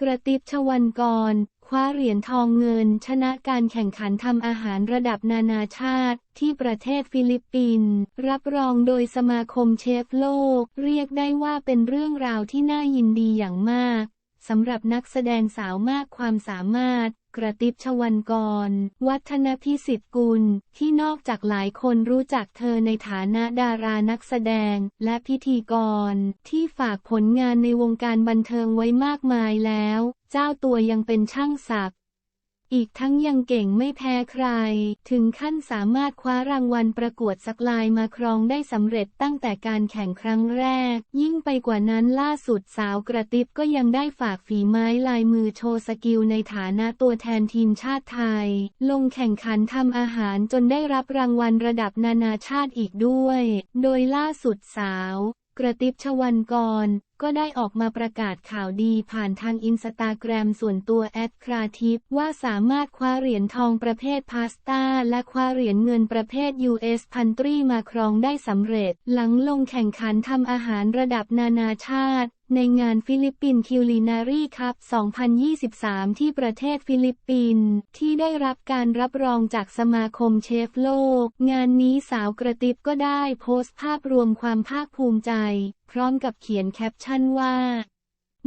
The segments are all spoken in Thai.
กระติบชวันกร คว้าเหรียญทองเงิน ชนะการแข่งขันทำอาหารระดับนานาชาติ ที่ประเทศฟิลิปปินส์รับรองโดยสมาคมเชฟโลก เรียกได้ว่าเป็นเรื่องราวที่น่ายินดีอย่างมาก สำหรับนักแสดงสาวมากความสามารถ กระติบชวันกร วัฒนพิสิทธิ์กุล ที่นอกจากหลายคนรู้จักเธอในฐานะดารานักแสดงและพิธีกร ที่ฝากผลงานในวงการบันเทิงไว้มากมายแล้ว เจ้าตัวยังเป็นช่างศักด อีกทั้งยังเก่งไม่แพ้ใคร ถึงขั้นสามารถคว้ารางวัลประกวดสักลายมาครองได้สำเร็จตั้งแต่การแข่งครั้งแรก ยิ่งไปกว่านั้นล่าสุดสาวกระติบก็ยังได้ฝากฝีไม้ลายมือโชว์สกิลในฐานะตัวแทนทีมชาติไทย ลงแข่งขันทำอาหารจนได้รับรางวัลระดับนานาชาติอีกด้วย โดยล่าสุดสาว กระติบชวันกร ก็ได้ออกมาประกาศข่าวดีผ่านทางอินสตาแกรมส่วนตัวแอดคราทิปว่าสามารถคว้าเหรียญทองประเภทพาสต้าและคว้าเหรียญเงินประเภท US พันตรีมาครองได้สำเร็จ หลังลงแข่งขันทำอาหารระดับนานาชาติในงานฟิลิปปินคิวลินารีคัพ 2023 ที่ประเทศฟิลิปปินส์ที่ได้รับการรับรองจากสมาคมเชฟโลก งานนี้สาวกระติบก็ได้โพสต์ภาพรวมความภาคภูมิใจ พร้อมกับเขียนแคปชั่นว่า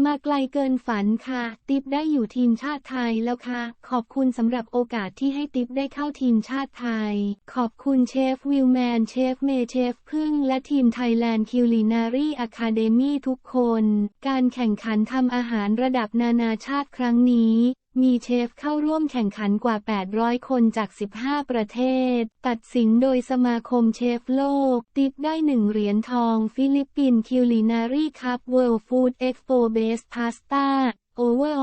มาไกลเกินฝันค่ะ ติ๊บได้อยู่ทีมชาติไทยแล้วค่ะ ขอบคุณสำหรับโอกาสที่ให้ติ๊บได้เข้าทีมชาติไทย ขอบคุณเชฟวิลแมน เชฟเมย์เชฟพึ่ง และทีมไทยแลนด์คิวลินารีอะคาเดมี่ทุกคน การแข่งขันทำอาหารระดับนานาชาติครั้งนี้ มีเชฟเข้าร่วมแข่งขันกว่า 800 คนจาก 15 ประเทศ ตัดสินโดยสมาคมเชฟโลก ติดได้หนึ่งเหรียญทอง ฟิลิปปินส์คิวลินารีคัพเวิลด์ฟู้ดเอ็กซ์โปเบสพาสต้าโอเวอร์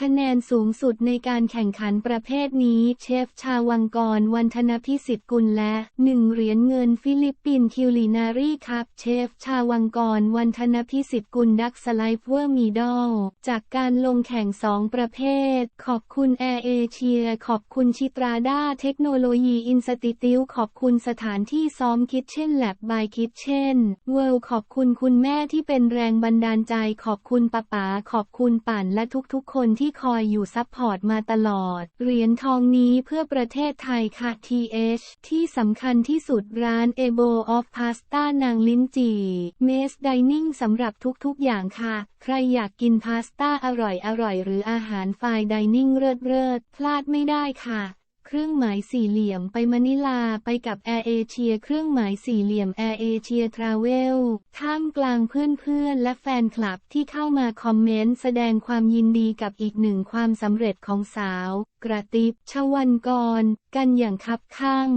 คะแนนสูงสุดในการแข่งขันประเภทนี้ เชฟชาวังกร วันธนพิสิทธิ์กุลและหนึ่งเหรียญเงินฟิลิปปินคิวลินารีคัพเชฟชาวังกร วันธนพิสิทธิ์กุลดักสไลฟ์เวอร์มีดอลจากการลงแข่งสองประเภท ขอบคุณแอร์เอเชีย ขอบคุณชิตราด้าเทคโนโลยีอินสติติวขอบคุณสถานที่ซ้อมคิดเช่นแลบบายคิดเช่นเวิลขอบคุณคุณแม่ที่เป็นแรงบันดาลใจ ขอบคุณป้าป๋าขอบคุณป่านและทุกๆคนที่คอยอยู่ซัพพอร์ตมาตลอด เหรียญทองนี้เพื่อประเทศไทยค่ะ TH ที่สำคัญที่สุดร้าน a b o of Pasta นางลิ้นจีเมสไดนิ่งสำหรับทุกๆอย่างค่ะ ใครอยากกินพาสต้าอร่อยอร่อยหรืออาหารไฟไดนิ่งเลิศเลิศพลาดไม่ได้ค่ะ เครื่องหมายสี่เหลี่ยมไปมะนิลาไปกับแอร์เอเชียเครื่องหมายสี่เหลี่ยมแอร์เอเชียทราเวลท่ามกลางเพื่อนๆ และแฟนคลับที่เข้ามาคอมเมนต์แสดงความยินดีกับอีกหนึ่งความสำเร็จของสาว กระติบชวันกร กันอย่างคับข้าง